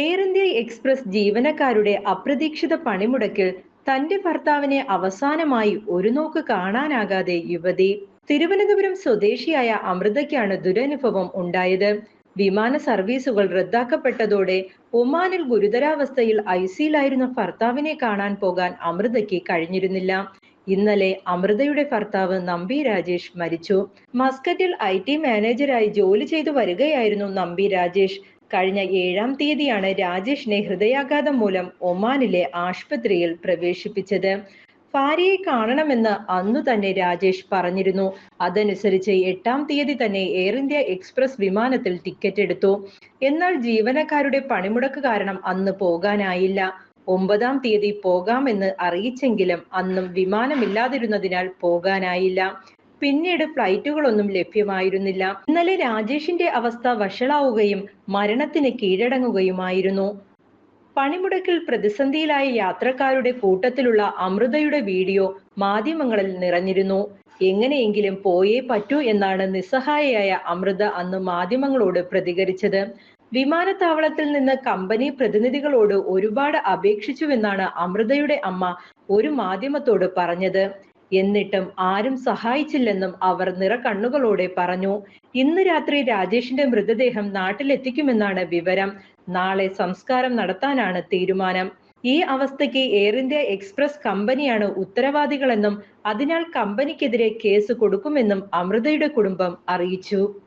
Air India express ജീവനക്കാരുടെ അപ്രതീക്ഷിത പണിമുടക്കിൽ തന്റെ ഭർത്താവിനെ അവസാനമായി ഒരു നോക്ക് കാണാനാകാതെ യുവതി തിരുവനന്തപുരം സ്വദേശിയായ അമൃതയ്ക്കാണ് ദുരനുഭവം ഉണ്ടായത്. വിമാന സർവീസുകൾ റദ്ദാക്കപ്പെട്ടതോടെ ഒമാനിൽ ഗുരുതരാവസ്ഥയിൽ ഐസിയിലായിരുന്ന ഭർത്താവിനെ കാണാൻ പോകാൻ അമൃതയ്ക്ക് കഴിഞ്ഞിരുന്നില്ല. ഇന്നലെ അമൃതയുടെ ഭർത്താവ് നമ്പി രാജേഷ് മരിച്ചു. മസ്കറ്റിൽ ഐ ടി മാനേജരായി ജോലി ചെയ്തു വരികയായിരുന്നു നമ്പി രാജേഷ്. കഴിഞ്ഞ ഏഴാം തീയതിയാണ് രാജേഷിനെ ഹൃദയാഘാതം മൂലം ഒമാനിലെ ആശുപത്രിയിൽ പ്രവേശിപ്പിച്ചത്. ഭാര്യയെ കാണണമെന്ന് അന്നു തന്നെ രാജേഷ് പറഞ്ഞിരുന്നു. അതനുസരിച്ച് എട്ടാം തീയതി തന്നെ എയർ ഇന്ത്യ എക്സ്പ്രസ് വിമാനത്തിൽ ടിക്കറ്റ് എടുത്തു. എന്നാൽ ജീവനക്കാരുടെ പണിമുടക്ക് കാരണം അന്ന് പോകാനായില്ല. ഒമ്പതാം തീയതി പോകാമെന്ന് അറിയിച്ചെങ്കിലും അന്നും വിമാനമില്ലാതിരുന്നതിനാൽ പോകാനായില്ല. പിന്നീട് ഫ്ലൈറ്റുകളൊന്നും ലഭ്യമായിരുന്നില്ല. ഇന്നലെ രാജേഷിന്റെ അവസ്ഥ വഷളാവുകയും മരണത്തിന് കീഴടങ്ങുകയുമായിരുന്നു. പണിമുടക്കിൽ പ്രതിസന്ധിയിലായ യാത്രക്കാരുടെ കൂട്ടത്തിലുള്ള അമൃതയുടെ വീഡിയോ മാധ്യമങ്ങളിൽ നിറഞ്ഞിരുന്നു. എങ്ങനെയെങ്കിലും പോയേ പറ്റൂ എന്നാണ് നിസ്സഹായയായ അമൃത അന്ന് മാധ്യമങ്ങളോട് പ്രതികരിച്ചത്. വിമാനത്താവളത്തിൽ നിന്ന് കമ്പനി പ്രതിനിധികളോട് ഒരുപാട് അപേക്ഷിച്ചുവെന്നാണ് അമൃതയുടെ അമ്മ ഒരു മാധ്യമത്തോട് പറഞ്ഞത്. എന്നിട്ടും ആരും സഹായിച്ചില്ലെന്നും അവർ നിറകണ്ണുകളോടെ പറഞ്ഞു. ഇന്ന് രാത്രി രാജേഷിന്റെ മൃതദേഹം നാട്ടിലെത്തിക്കുമെന്നാണ് വിവരം. നാളെ സംസ്കാരം നടത്താനാണ് തീരുമാനം. ഈ അവസ്ഥയ്ക്ക് എയർ ഇന്ത്യ എക്സ്പ്രസ് കമ്പനിയാണ് ഉത്തരവാദികളെന്നും അതിനാൽ കമ്പനിക്കെതിരെ കേസ് കൊടുക്കുമെന്നും അമൃതയുടെ കുടുംബം അറിയിച്ചു.